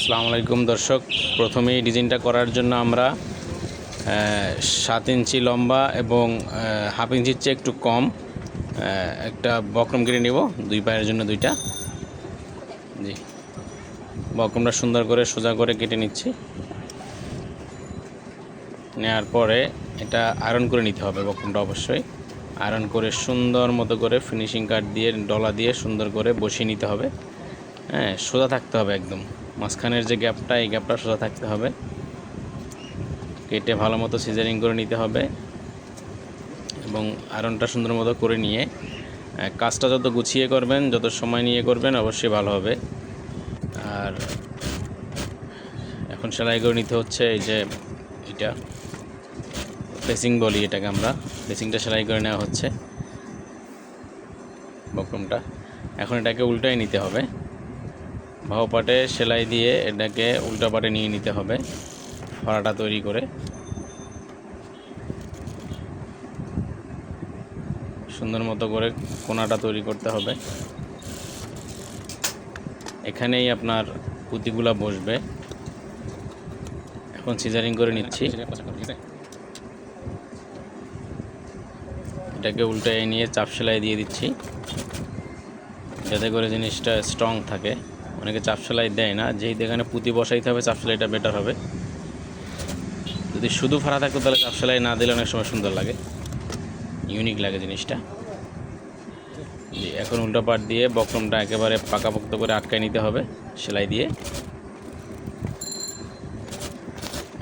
আসসালামু আলাইকুম দর্শক। প্রথমে এই ডিজাইনটা করার জন্য আমরা সাত ইঞ্চি লম্বা এবং হাফ ইঞ্চির চেয়ে একটু কম একটা বক্রম কেটে নেব, দুই পায়ের জন্য দুইটা। জি, বক্রমটা সুন্দর করে সোজা করে কেটে নিচ্ছি। নেওয়ার পরে এটা আয়রন করে নিতে হবে বক্রমটা অবশ্যই। আয়রন করে সুন্দর মতো করে ফিনিশিং কাট দিয়ে, ডলা দিয়ে সুন্দর করে বসিয়ে নিতে হবে। হ্যাঁ সোজা থাকতে হবে একদম। মাঝখানের যে গ্যাপটা, এই গ্যাপটা সোজা থাকতে হবে। কেটে ভালো মতো সিজারিং করে নিতে হবে এবং আয়রনটা সুন্দর মতো করে নিয়ে কাজটা যত গুছিয়ে করবেন, যত সময় নিয়ে করবেন, অবশ্যই ভালো হবে। আর এখন সেলাই করে নিতে হচ্ছে এই যে এটা ফেসিং বলি এটাকে আমরা। ফেসিংটা সেলাই করে নেওয়া হচ্ছে। বক্রমটা। এখন এটাকে উল্টাই নিতে হবে। পাটে সেলাই দিয়ে এটাকে উল্টা পাটে নিয়ে নিতে হবে, ফাড়াটা তৈরি করে। সুন্দর মতো করে কোনাটা তৈরি করতে হবে। এখানেই আপনার পুঁতিগুলা বসবে। এখন সিজারিং করে নিচ্ছি। এটাকে উল্টায় নিয়ে চাপ সেলাই দিয়ে দিচ্ছি, যাতে করে জিনিসটা স্ট্রং থাকে। অনেকে চাপ সেলাই দেয় না। যেই এখানে পুঁতি বসাইতে হবে চাপ সেলাইটা বেটার হবে। যদি শুধু ফাড়া থাকতো তাহলে চাপ সেলাই না দিলে অনেক সময় সুন্দর লাগে। ইউনিক লাগে জিনিসটা। এখন উল্টো পাট দিয়ে বক্রমটা একেবারে পাকাপোক্ত করে আটকায় নিতে হবে সেলাই দিয়ে।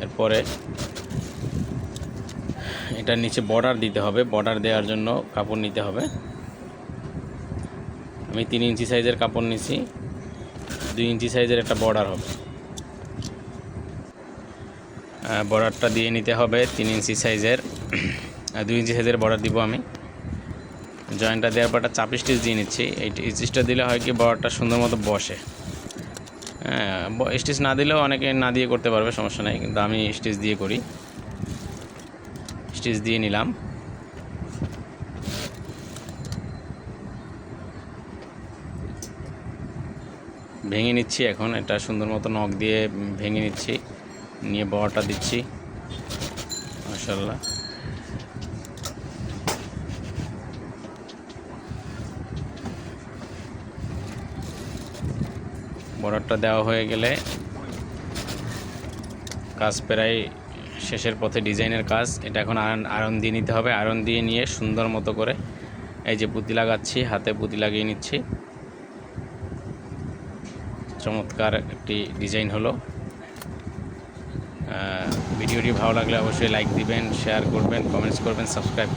এরপরে এটার নিচে বর্ডার দিতে হবে। বর্ডার দেওয়ার জন্য কাপড় নিতে হবে। আমি তিন ইঞ্চি সাইজের কাপড় নিছি। দুই ইঞ্চি সাইজের একটা বর্ডার হবে। বর্ডারটা দিয়ে নিতে হবে তিন ইঞ্চি সাইজের। দুই ইঞ্চি সাইজের বর্ডার দিব আমি। জয়েন্টটা দেওয়ার পর একটা চাপ স্টিচ দিয়ে নিচ্ছি। এই স্টিচটা দিলে হয় কি বর্ডারটা সুন্দর মতো বসে। হ্যাঁ স্টিচ না দিলেও অনেকে না দিয়ে করতে পারবে, সমস্যা নেই। কিন্তু আমি স্টিচ দিয়ে করি। স্টিচ দিয়ে নিলাম। ভেঙে নিচ্ছি এখন, এটা সুন্দর মতো নখ দিয়ে ভেঙে নিচ্ছি, নিয়ে বড়টা দিচ্ছি মাসাল্লাহ বর্ডারটা দেওয়া হয়ে গেলে কাজ প্রায় শেষের পথে, ডিজাইনের কাজ। এটা এখন আয়রন দিয়ে নিতে হবে। আয়রন দিয়ে নিয়ে সুন্দর মতো করে এই যে পুঁতি লাগাচ্ছি, হাতে পুঁতি লাগিয়ে নিচ্ছি। চমৎকার একটি ডিজাইন হলো। ভিডিওটি ভালো লাগলে অবশ্যই লাইক দিবেন শেয়ার করবেন কমেন্টস করবেন সাবস্ক্রাইব